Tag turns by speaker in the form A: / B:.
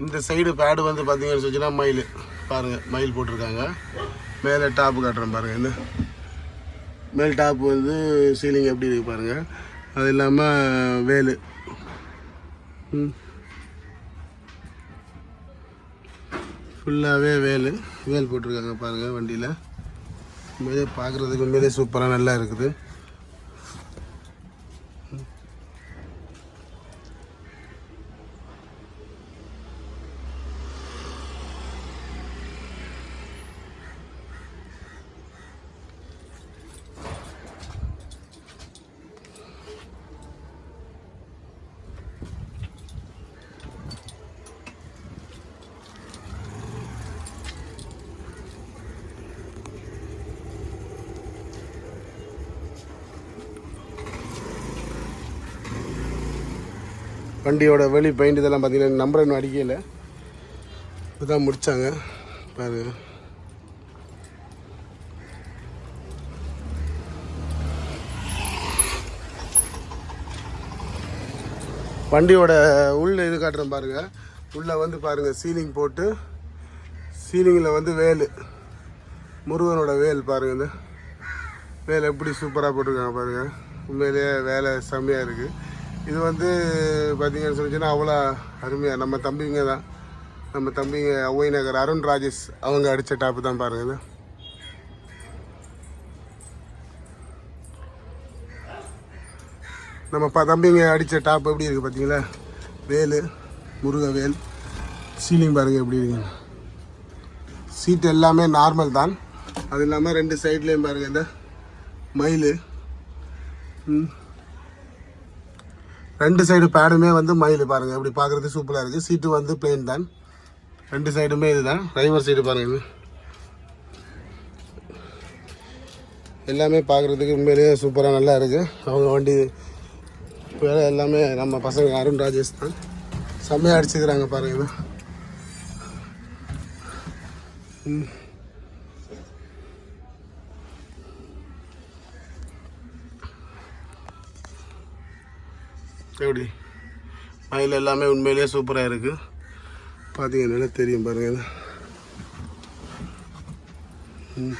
A: இந்த side pad வந்து பார்த்தீங்கன்னு சொல்லிச்சுன்னா மயில். பாருங்கள் மயில் போட்டிருக்காங்க. மேலே டாப்பு காட்டுறேன் பாருங்கள் என்ன? மேல் டாப் வந்து சீலிங் எப்படி இருக்குது பாருங்கள் அது இல்லாமல் வேலு. ம். ஃபுல்லாகவே வேலு. வேல் போட்டிருக்காங்க பாருங்கள் வண்டியில். உண்மையிலே பார்க்குறதுக்கு உண்மையிலே சூப்பராக நல்லா இருக்குது. வண்டியோட வெளி பெயிண்ட் இதெல்லாம் பார்த்தீங்கன்னா நம்பர் இன்னும் அடிக்கல. இப்போ தான் முடித்தாங்க பாரு. வண்டியோட உள்ள இது காட்டுறேன் பாருங்கள் உள்ளே வந்து பாருங்கள் சீலிங் போட்டு சீலிங்கில் வந்து வேல். முருகனோட வேல் பாருங்கள் இந்த வேலை எப்படி சூப்பராக போட்டிருக்காங்க பாருங்கள் உண்மையிலேயே வேலை செம்மையாக இருக்குது இது வந்து பார்த்தீங்கன்னு சொல்லிச்சுன்னா அவ்வளோ அருமையாக நம்ம தம்பிங்க தான். நம்ம தம்பிங்க ஒய் நகர் அருண் ராஜேஷ் அவங்க அடித்த டாப்பு தான் பாருங்க நம்ம ப தம்பிங்க அடித்த டாப் எப்படி இருக்குது பார்த்தீங்களா வேல் முருக வேல் சீலிங் பாருங்கள் எப்படி இருக்குங்க சீட் எல்லாமே நார்மல் தான். அது இல்லாமல் ரெண்டு சைட்லேயும் பாருங்கள் இந்த மயில். ம். ரெண்டு சைடு பேடுமே வந்து மயில் பாருங்கள் இப்படி பார்க்குறது சூப்பராக இருக்குது சீட்டு வந்து பிளெயின் தான். ரெண்டு சைடுமே இதுதான். டிரைவர் சைடு பாருங்க எல்லாமே பார்க்குறதுக்கு உண்மையிலேயே சூப்பராக நல்லா இருக்குது அவங்க வண்டி வேலை எல்லாமே நம்ம பசங்க அருண் ராஜேஷ் தான். செம்மையாக அடிச்சுக்கிறாங்க பாருங்க இது. ம். எப்படி? மயில் எல்லாமே உண்மையிலேயே சூப்பராக இருக்குது பார்த்தீங்கன்னா தெரியும் பாருங்கள் ம்